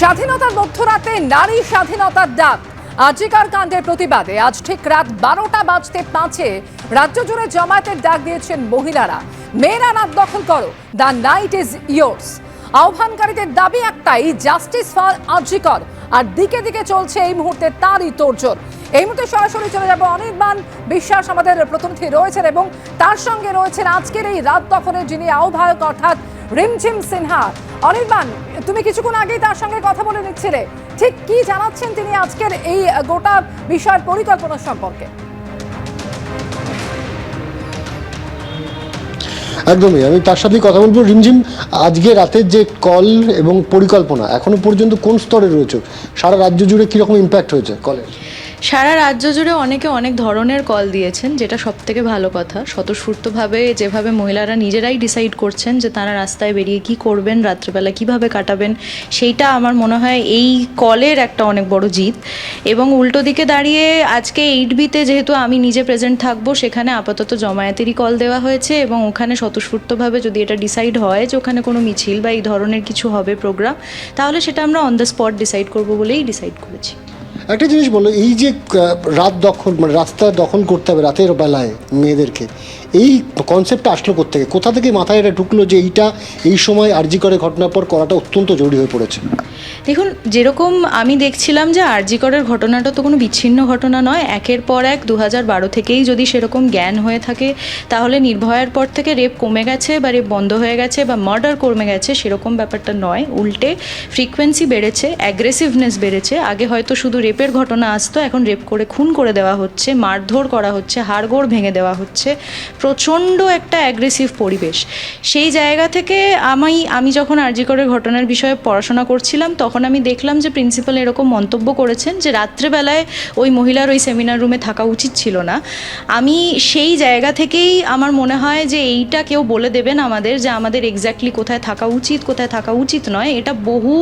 স্বাধীনতার মধ্যরাতে নারী স্বাধীনতার ডাক। আজিকার কাণ্ডের প্রতিবাদে আজ ঠিক রাত বারোটা বাজতে পাঁচে রাজ্য জুড়ে জমায়েতের ডাক দিয়েছেন মহিলারা। মেয়েরা রাত দখল করো, দ্য নাইট ইজ ইয়োর্স। আহ্বানকারীদের দাবি একটাই, জাস্টিস ফর আজিকর। আর দিকে দিকে চলছে এই মুহূর্তে তারই তোড়জোড়। এই মুহূর্তে সরাসরি চলে যাব অনির্বাণ বিশ্বাস, আমাদের প্রতিনিধি রয়েছেন এবং তার সঙ্গে রয়েছেন আজকের এই রাত দখলের যিনি আহ্বায়ক, অর্থাৎ রিমঝিম সিনহা, অনির্বাণ, তুমি কিছুক্ষণ আগেই তার সঙ্গে কথা বলে নিচ্ছিলে। ঠিক কি জানাচ্ছেন তিনি আজকের এই গোটা বিষয়ের পরিকল্পনা সম্পর্কে? একদমই, আমি তার সাথেই কথা বলব। রিমঝিম আজকে রাতের যে কল এবং পরিকল্পনা, এখনও পর্যন্ত কোন স্তরে রয়েছে? সারা রাজ্য জুড়ে কীরকম ইম্প্যাক্ট হয়েছে কলের? সারা রাজ্য জুড়ে অনেকে অনেক ধরনের কল দিয়েছেন, যেটা সব থেকে ভালো কথা। স্বতঃস্ফূর্তভাবে যেভাবে মহিলারা নিজেরাই ডিসাইড করছেন যে তারা রাস্তায় বেরিয়ে কি করবেন, রাত্রেবেলা কীভাবে কাটাবেন, সেইটা আমার মনে হয় এই কলের একটা অনেক বড় জিত। এবং উল্টো দিকে দাঁড়িয়ে আজকে এইট বিতে যেহেতু আমি নিজে প্রেজেন্ট থাকব, সেখানে আপাতত জমায়েতেরই কল দেওয়া হয়েছে এবং ওখানে স্বতঃস্ফূর্তভাবে যদি এটা ডিসাইড হয় যে ওখানে কোনো মিছিল বা এই ধরনের কিছু হবে প্রোগ্রাম তাহলে সেটা আমরা অন দ্য স্পট ডিসাইড করব বলেই ডিসাইড করেছি। একটা জিনিস বলো এই যে রাত দখল মানে রাস্তা দখল করতে হবে রাতের বেলায় মেয়েদেরকে, এই কনসেপ্টটা আসলো কোথেকে কোথা থেকে মাথায় এটা ঢুকলো যে এইটা এই সময় আরজি করে ঘটনার পর করাটা অত্যন্ত জরুরি হয়ে পড়েছে? দেখুন, যেরকম আমি দেখছিলাম যে আরজি করের ঘটনাটা তো কোনো বিচ্ছিন্ন ঘটনা নয়, একের পর এক দু বারো থেকেই যদি সেরকম জ্ঞান হয়ে থাকে, তাহলে নির্ভয়ার পর থেকে রেপ কমে গেছে বা রেপ বন্ধ হয়ে গেছে বা মার্ডার কমে গেছে, সেরকম ব্যাপারটা নয়, উল্টে ফ্রিকোয়েন্সি বেড়েছে অ্যাগ্রেসিভনেস বেড়েছে, আগে হয়তো শুধু রেপের ঘটনা আসতো এখন রেপ করে খুন করে দেওয়া হচ্ছে, মারধর করা হচ্ছে, হাড়গোড় ভেঙে দেওয়া হচ্ছে। প্রচণ্ড একটা অ্যাগ্রেসিভ পরিবেশ। সেই জায়গা থেকে আমি আমি যখন আরজিকরের ঘটনার বিষয়ে পড়াশোনা করছিলাম, তখন আমি দেখলাম যে প্রিন্সিপাল এরকম মন্তব্য করেছেন যে রাত্রেবেলায় ওই মহিলার ওই সেমিনার রুমে থাকা উচিত ছিল না। আমি সেই জায়গা থেকেই আমার মনে হয় যে এইটা কেউ বলে দেবেন আমাদের যে আমাদের এক্স্যাক্টলি কোথায় থাকা উচিত, কোথায় থাকা উচিত নয়। এটা বহু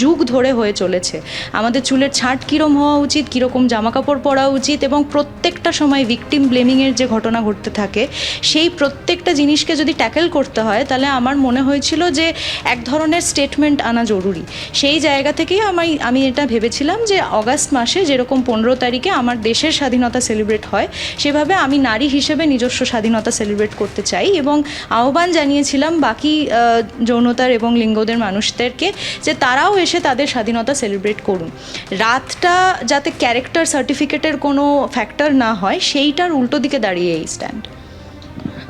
যুগ ধরে হয়ে চলেছে। আমাদের চুলের ছাট কীরম হওয়া উচিত, কীরকম জামাকাপড় পরা উচিত এবং প্রত্যেকটা সময় ভিকটিম ব্লেমিংয়ের যে ঘটনা ঘটতে থাকে, সেই প্রত্যেকটা জিনিসকে যদি ট্যাকেল করতে হয়, তাহলে আমার মনে হয়েছিল যে এক ধরনের স্টেটমেন্ট আনা জরুরি। সেই জায়গা থেকেই আমি আমি এটা ভেবেছিলাম যে অগাস্ট মাসে যেরকম পনেরো তারিখে আমার দেশের স্বাধীনতা সেলিব্রেট হয়, সেভাবে আমি নারী হিসেবে নিজস্ব স্বাধীনতা সেলিব্রেট করতে চাই এবং আহ্বান জানিয়েছিলাম বাকি যৌনতার এবং লিঙ্গদের মানুষদেরকে যে তারাও এসে তাদের স্বাধীনতা সেলিব্রেট করুন। রাতটা যাতে ক্যারেক্টার সার্টিফিকেটের কোনো ফ্যাক্টর না হয়, সেইটার উল্টো দিকে দাঁড়িয়ে এই স্ট্যান্ড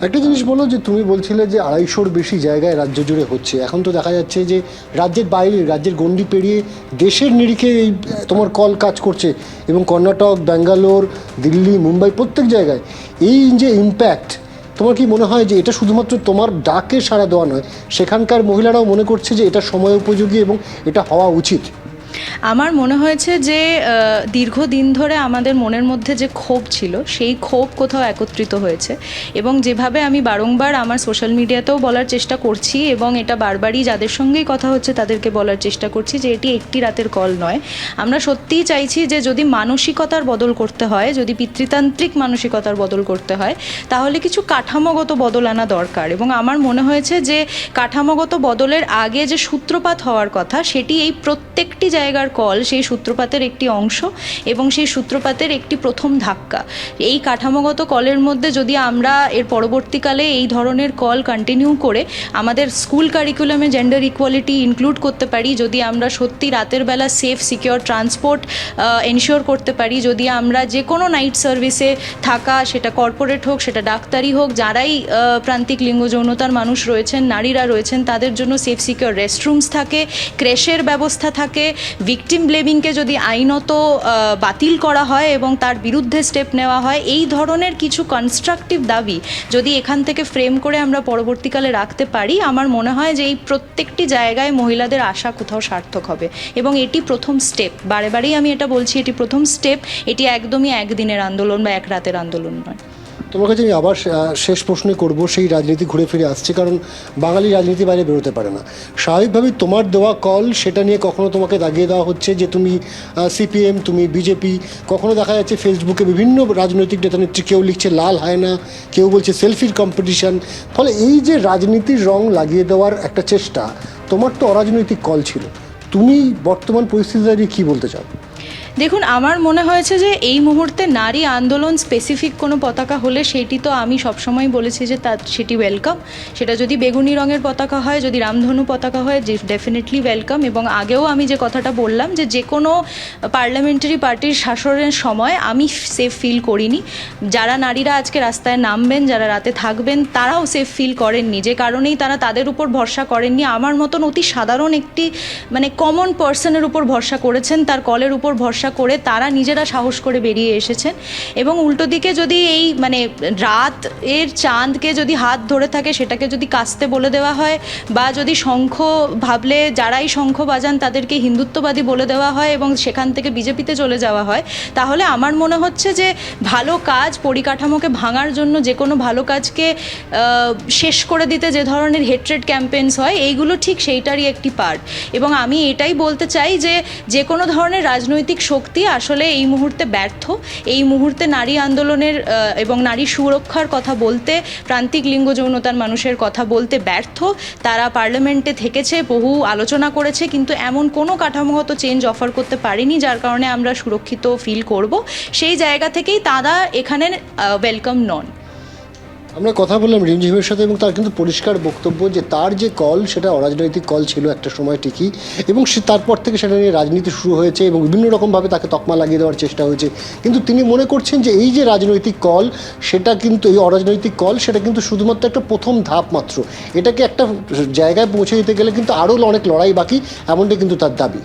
একটা জিনিস বলো যে তুমি বলছিলে যে আড়াইশোর বেশি জায়গায় রাজ্য জুড়ে হচ্ছে। এখন তো দেখা যাচ্ছে যে রাজ্যের বাইরে, রাজ্যের গণ্ডি পেরিয়ে দেশের নিরিখে এই, তোমার কল কাজ করছে এবং কর্ণাটক, ব্যাঙ্গালোর, দিল্লি, মুম্বাই প্রত্যেক জায়গায়। এই যে ইম্প্যাক্ট তোমার কি মনে হয় যে এটা শুধুমাত্র তোমার ডাকে সাড়া দেওয়া নয়, সেখানকার মহিলারাও মনে করছে যে এটা সময় উপযোগী এবং এটা হওয়া উচিত? আমার মনে হয়েছে যে দীর্ঘদিন ধরে আমাদের মনের মধ্যে যে ক্ষোভ ছিল, সেই ক্ষোভ কোথাও একত্রিত হয়েছে। এবং যেভাবে আমি বারংবার আমার সোশ্যাল মিডিয়াতেও বলার চেষ্টা করছি এবং এটা বারবারই যাদের সঙ্গেই কথা হচ্ছে তাদেরকে বলার চেষ্টা করছি যে, এটি একটি রাতের কল নয়। আমরা সত্যিই চাইছি যে, যদি মানসিকতার বদল করতে হয়, যদি পিতৃতান্ত্রিক মানসিকতার বদল করতে হয়, তাহলে কিছু কাঠামোগত বদল আনা দরকার। এবং আমার মনে হয়েছে যে, কাঠামোগত বদলের আগে যে সূত্রপাত হওয়ার কথা, সেটি এই প্রত্যেকটি জায়গার কল সেই সূত্রপাতের একটি অংশ এবং সেই সূত্রপাতের একটি প্রথম ধাক্কা। এই কাঠামোগত কলের মধ্যে যদি আমরা এর পরবর্তীকালে এই ধরনের কল কন্টিনিউ করে আমাদের স্কুল কারিকুলামে জেন্ডার ইকুয়ালিটি ইনক্লুড করতে পারি, যদি আমরা সত্যি রাতের বেলা সেফ সিকিওর ট্রান্সপোর্ট এনশিওর করতে পারি, যদি আমরা যে কোনো নাইট সার্ভিসে থাকা, সেটা কর্পোরেট হোক, সেটা ডাক্তারি হোক, যারাই প্রান্তিক লিঙ্গ যৌনতার মানুষ রয়েছেন, নারীরা রয়েছেন, তাদের জন্য সেফ সিকিওর রেস্টরুমস থাকে ক্রেশের ব্যবস্থা থাকে ভিকটিম ব্লেমিংকে যদি আইনত বাতিল করা হয় এবং তার বিরুদ্ধে স্টেপ নেওয়া হয়, এই ধরনের কিছু কনস্ট্রাকটিভ দাবি যদি এখান থেকে ফ্রেম করে আমরা পরবর্তীকালে রাখতে পারি, আমার মনে হয় যে এই প্রত্যেকটি জায়গায় মহিলাদের আশা কোথাও সার্থক হবে। এবং এটি প্রথম স্টেপ বারে বারেই আমি এটা বলছি, এটি প্রথম স্টেপ এটি একদমই একদিনের আন্দোলন বা এক রাতের আন্দোলন নয়। তোমার কাছে আমি আবার শেষ প্রশ্নে করব, সেই রাজনীতি ঘুরে ফিরে আসছে, কারণ বাঙালি রাজনীতি বাইরে বেরোতে পারে না। স্বাভাবিকভাবেই তোমার দেওয়া কল, সেটা নিয়ে কখনো তোমাকে দাগিয়ে দেওয়া হচ্ছে যে তুমি সিপিএম, তুমি বিজেপি, কখনো দেখা যাচ্ছে ফেসবুকে বিভিন্ন রাজনৈতিক নেতা নেত্রী কেউ লিখছে লাল হায়না, কেউ বলছে সেলফির কম্পিটিশন ফলে এই যে রাজনীতির রং লাগিয়ে দেওয়ার একটা চেষ্টা, তোমার তো অরাজনৈতিক কল ছিল। তুমি বর্তমান পরিস্থিতি দাঁড়িয়ে কী বলতে চাও? দেখুন, আমার মনে হয়েছে যে এই মুহূর্তে নারী আন্দোলন স্পেসিফিক কোনো পতাকা হলে সেটি তো আমি সবসময় বলেছি যে তা সেটি ওয়েলকাম সেটা যদি বেগুনি রঙের পতাকা হয়, যদি রামধনু পতাকা হয়, যে ডেফিনেটলি ওয়েলকাম এবং আগেও আমি যে কথাটা বললাম যে যে কোনো পার্লামেন্টারি পার্টির শাসনের সময় আমি সেফ ফিল করিনি। যারা নারীরা আজকে রাস্তায় নামবেন, যারা রাতে থাকবেন, তারাও সেফ ফিল করেননি। যে কারণেই তারা তাদের উপর ভরসা করেননি। আমার মতন অতি সাধারণ একটি মানে কমন পার্সনের উপর ভরসা করেছেন, তার কলের উপর ভরসা করে তারা নিজেরা সাহস করে বেরিয়ে এসেছেন। এবং উল্টো দিকে যদি এই মানে রাত এর চাঁদকে যদি হাত ধরে থাকে, সেটাকে যদি কাস্তে বলে দেওয়া হয় বা যদি শঙ্খ ভাবলে যারাই শঙ্খ বাজান তাদেরকে হিন্দুত্ববাদী বলে দেওয়া হয় এবং সেখান থেকে বিজেপিতে চলে যাওয়া হয়, তাহলে আমার মনে হচ্ছে যে ভালো কাজ পরিকাঠামোকে ভাঙার জন্য যে কোনো ভালো কাজকে শেষ করে দিতে যে ধরনের হেট্রেড ক্যাম্পেন্স হয়, এইগুলো ঠিক সেইটারই একটি পার্ট এবং আমি এটাই বলতে চাই যে যে কোনো ধরনের রাজনৈতিক শক্তি আসলে এই মুহূর্তে ব্যর্থ। এই মুহূর্তে নারী আন্দোলনের এবং নারী সুরক্ষার কথা বলতে, প্রান্তিক লিঙ্গ যৌনতার মানুষের কথা বলতে ব্যর্থ। তারা পার্লামেন্টে থেকেছে, বহু আলোচনা করেছে, কিন্তু এমন কোনো কাঠামোগত চেঞ্জ অফার করতে পারিনি, যার কারণে আমরা সুরক্ষিত ফিল করব। সেই জায়গা থেকেই তারা এখানে ওয়েলকাম নন। আমরা কথা বললাম রিমঝিমের সাথে এবং তার কিন্তু পরিষ্কার বক্তব্য যে তার যে কল, সেটা অরাজনৈতিক কল ছিল একটা সময় ঠিকই, এবং সে তারপর থেকে সেটা নিয়ে রাজনীতি শুরু হয়েছে এবং বিভিন্ন রকমভাবে তাকে তকমা লাগিয়ে দেওয়ার চেষ্টা হয়েছে। কিন্তু তিনি মনে করছেন যে এই যে রাজনৈতিক কল, সেটা কিন্তু, এই অরাজনৈতিক কল, সেটা কিন্তু শুধুমাত্র একটা প্রথম ধাপ মাত্র। এটাকে একটা জায়গায় পৌঁছে দিতে গেলে কিন্তু আরও অনেক লড়াই বাকি, এমনটাই কিন্তু তার দাবি।